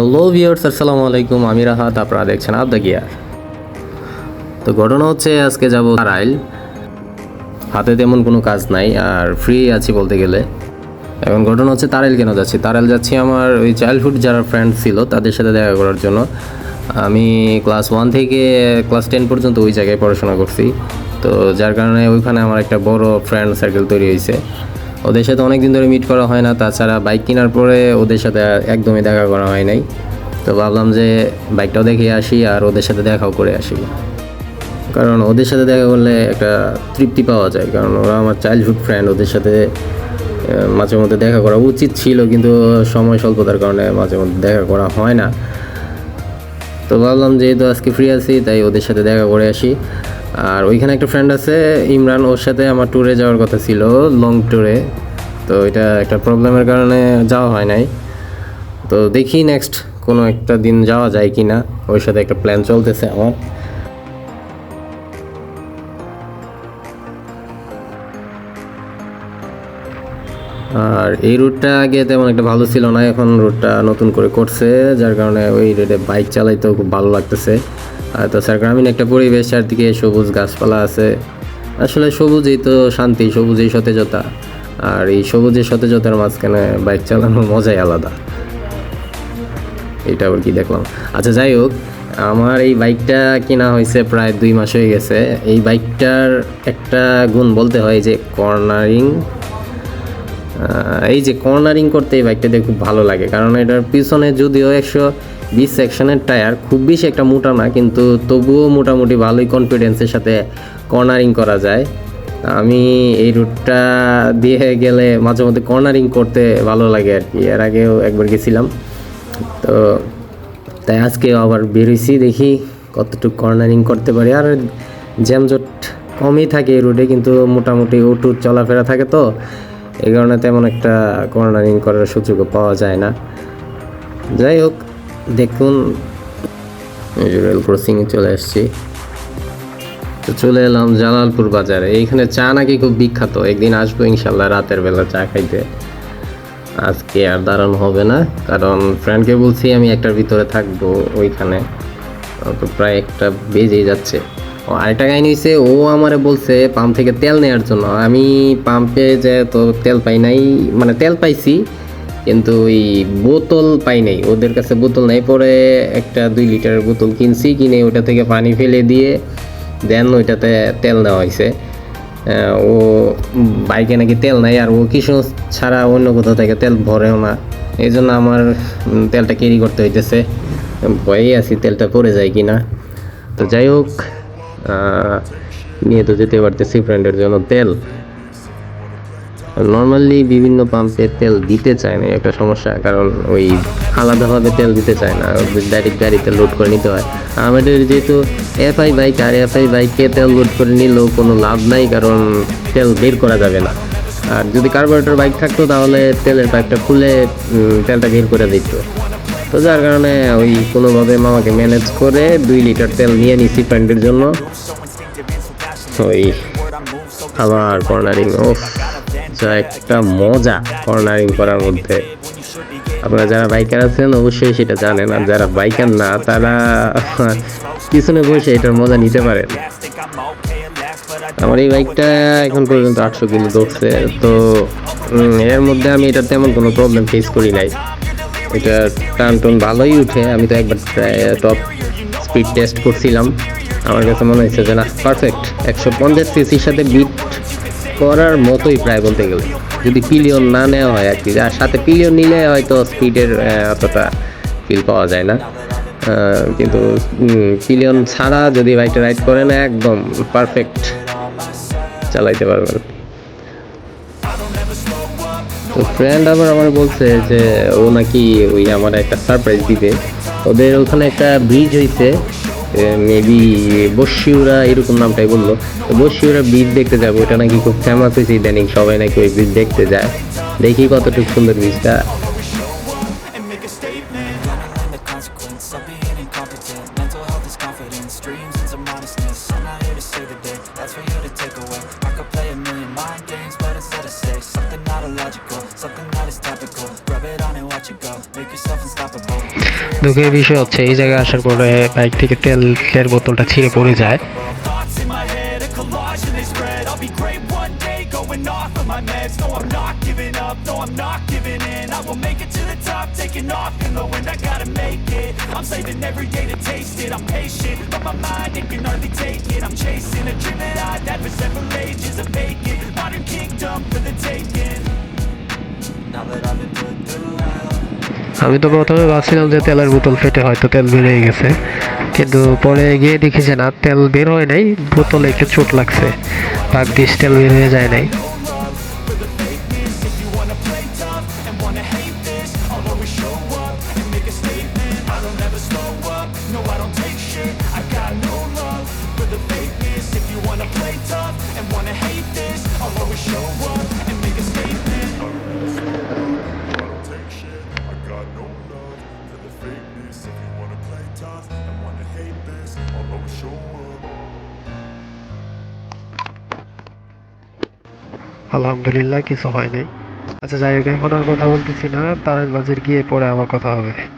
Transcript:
Hello viewers আসসালামু আলাইকুম। আমি রাহাত, আপনারা দেখছেন আপ দ্য গিয়ার তো ঘটনা হচ্ছে, আজকে যাব তারাইল হাতে তেমন কোনো কাজ নাই, আর ফ্রি আছি বলতে গেলে। এখন ঘটনা হচ্ছে, তারাইল কেন যাচ্ছি? তারাইল যাচ্ছি আমার ওই চাইল্ডহুড যারা ফ্রেন্ড ছিল, তাদের সাথে দেখা করার জন্য। আমি ক্লাস ওয়ান থেকে ক্লাস টেন পর্যন্ত ওই জায়গায় পড়াশোনা করছি। তো যার কারণে ওইখানে আমার একটা বড় ফ্রেন্ড সার্কেল তৈরি হয়েছে। ওদের সাথে অনেক দিন ধরে মিট করা হয় না, তাছাড়া বাইক কেনার পরে ওদের সাথে একদমই দেখা করা হয় নাই। তো ভাবলাম যে বাইকটাও দেখে আসি আর ওদের সাথে দেখাও করে আসি। কারণ ওদের সাথে দেখা করলে একটা তৃপ্তি পাওয়া যায়, কারণ ওরা আমার চাইল্ডহুড ফ্রেন্ড ওদের সাথে মাঝে মধ্যে দেখা করা উচিত ছিল, কিন্তু সময় স্বল্পতার কারণে মাঝে মধ্যে দেখা করা হয় না। তো ভাবলাম যেহেতু আজকে ফ্রি আছি, তাই ওদের সাথে দেখা করে আসি। আর ওইখানে একটা ফ্রেন্ড আছে, ইমরান, ওর সাথে আমার ট্যুরে যাওয়ার কথা ছিল লং ট্যুরে তো এটা একটা প্রবলেমের কারণে যাওয়া হয় নাই। তো দেখি নেক্সট কোনো একটা দিন যাওয়া যায় কি না ওর সাথে একটা প্ল্যান চলতেছে আমার। আর এই রুটটা আগে তেমন একটা ভালো ছিল না, এখন রুটটা নতুন করে করছে, যার কারণে ওই রুটে বাইক চালাইতেও খুব ভালো লাগতেছে। আর তাছাড়া গ্রামীণ একটা পরিবেশ, চারদিকে সবুজ গাছপালা আছে। আসলে সবুজই তো শান্তি, সবুজই সতেজতা। আর এই সবুজের সতেজতার মাঝখানে বাইক চালানোর মজাই আলাদা। এটা আবার কি দেখলাম? আচ্ছা যাই হোক, আমার এই বাইকটা কেনা হয়েছে প্রায় দুই মাস হয়ে গেছে। এই বাইকটার একটা গুণ বলতে হয় যে কর্নারিং এই যে কর্নারিং করতে এই বাইকটা দিয়ে খুব ভালো লাগে। কারণ এটার পিছনে যদিও একশো বিশ সেকশনের টায়ার খুব বেশি একটা মোটা না, কিন্তু তবুও মোটামুটি ভালোই কনফিডেন্সের সাথে কর্নারিং করা যায়। আমি এই রুটটা দিয়ে গেলে মাঝে মধ্যে কর্নারিং করতে ভালো লাগে আর কি। এর আগেও একবার গেছিলাম। তো তাই আজকে আবার বেরোইছি দেখি কতটুকু কর্নারিং করতে পারি। আর জ্যামজট কমই থাকে এই রুটে কিন্তু মোটামুটি উটু চলাফেরা থাকে তো। এই কারণে তেমন একটা কর্নারিং করার সুযোগও পাওয়া যায় না। যাই হোক, দেখুন রেল ক্রসিংয়ে চলে আসছি। তো চলে এলাম জালালপুর বাজারে। এইখানে চা নাকি খুব বিখ্যাত। একদিন আসব ইনশাল্লাহ রাতের বেলা চা খাইতে। আজকে আর দাঁড়ানো হবে না, কারণ ফ্রেন্ডকে বলছি আমি একটার ভিতরে থাকব ওইখানে। তো প্রায় একটা বেজেই যাচ্ছে। ও আরেকটা কাহিনী হয়েছে ও আমারে বলছে পাম্প থেকে তেল নেওয়ার জন্য। আমি পাম্পে যে তো তেল পাই নাই মানে তেল পাইছি, কিন্তু ওই বোতল পাই নাই। ওদের কাছে বোতল নাই, পরে একটা দুই লিটারের বোতল কিনছি, কিনে ওটা থেকে পানি ফেলে দিয়ে দেন ওইটাতে তেল নেওয়া হয়েছে ও বাইকে নাকি তেল নাই, আর ও কিছু ছাড়া অন্য কোথাও থেকে তেল ভরেও না। এই জন্য আমার তেলটা ক্যারি করতে হইতেছে। ভয়েই আছি, তেলটা পড়ে যায় কি না তো যাই হোক নিয়ে তো যেতে পারতেছি ফ্রেন্ডের জন্য তেল। নর্মালি বিভিন্ন পাম্পে তেল দিতে চায় না একটা সমস্যা, কারণ ওই আলাদাভাবে তেল দিতে চায় না ডাইরেক্ট গাড়িতে লোড করে নিতে হয়। আমাদের যেহেতু এফআই বাইক আর এফআই বাইকে তেল লোড করে নিলেও কোনো লাভ নাই, কারণ তেল বের করা যাবে না। আর যদি কার্বোরেটর বাইক থাকতো, তাহলে তেলের পাইপটা খুলে তেলটা বের করে দিত। তো যার কারণে ওই কোনোভাবে মামাকে ম্যানেজ করে দুই লিটার তেল নিয়ে নিছি ফ্রেন্ডের জন্য। ওই আবার কর্নারিং ও যা একটা মজা কর্নারিং করার মধ্যে। আপনারা যারা বাইকার আছেন, অবশ্যই সেটা জানেন, আর যারা বাইকার না, তারা পিছনে বসে এটার মজা নিতে পারেন। আমার এই বাইকটা এখন পর্যন্ত আটশো কিলো দৌড়ছে তো এর মধ্যে আমি এটা তেমন কোনো প্রবলেম ফেস করি নাই। এটা টান টন ভালোই উঠে, আমি তো একবার টপ স্পিড টেস্ট করছিলাম। আমার কাছে মনে হয়েছে যে না পারফেক্ট একশো পঞ্চাশ সিসির সাথে বিট করার মতোই প্রায় বলতে গেলে। যদি পিলিয়ন না নেওয়া হয় আর কি, আর সাথে পিলিয়ন নিলে হয়তো স্পিডের অতটা ফিল পাওয়া যায় না। কিন্তু পিলিয়ন ছাড়া যদি বাইকটা রাইড করেন একদম পারফেক্ট চালাইতে পারবেন। তো ফ্রেন্ড আবার আমার বলছে যে ও নাকি ওই আমার একটা সারপ্রাইজ দিবে। ওদের ওখানে একটা ব্রিজ হয়েছে মেবি বসিউরা এরকম নামটাই বলল। তো বসিউরা ব্রিজ দেখতে যাব ওটা নাকি খুব ফেমাস হয়েছে ইদানিং, সবাই নাকি ওই ব্রিজ দেখতে যায়। দেখি কতটুকু সুন্দর ব্রিজটা দুঃখের বিষয় হচ্ছে এই জায়গায় আসার পরে বাইক থেকে তেলের বোতলটা ছিঁড়ে পড়ে যায় of I'm patient, but my mind, it can hardly take it I'm chasing a dream that I've had for several ages A vacant, আমি তো প্রথমে ভাবছিলাম যে তেলের বোতল ফেটে হয়তো তেল বেরিয়ে গেছে। কিন্তু পরে গিয়ে দেখি যে না, তেল বের হয় নাই, বোতলে একটু চোট লাগছে। ভাগ্যিস তেল বের হয়ে যায় নাই। আলহামদুলিল্লাহ, কিছু হয় নাই। আচ্ছা যাই হোক, এখন আর কথা বলতেছি না। তারের বাজার গিয়ে পরে আমার কথা হবে।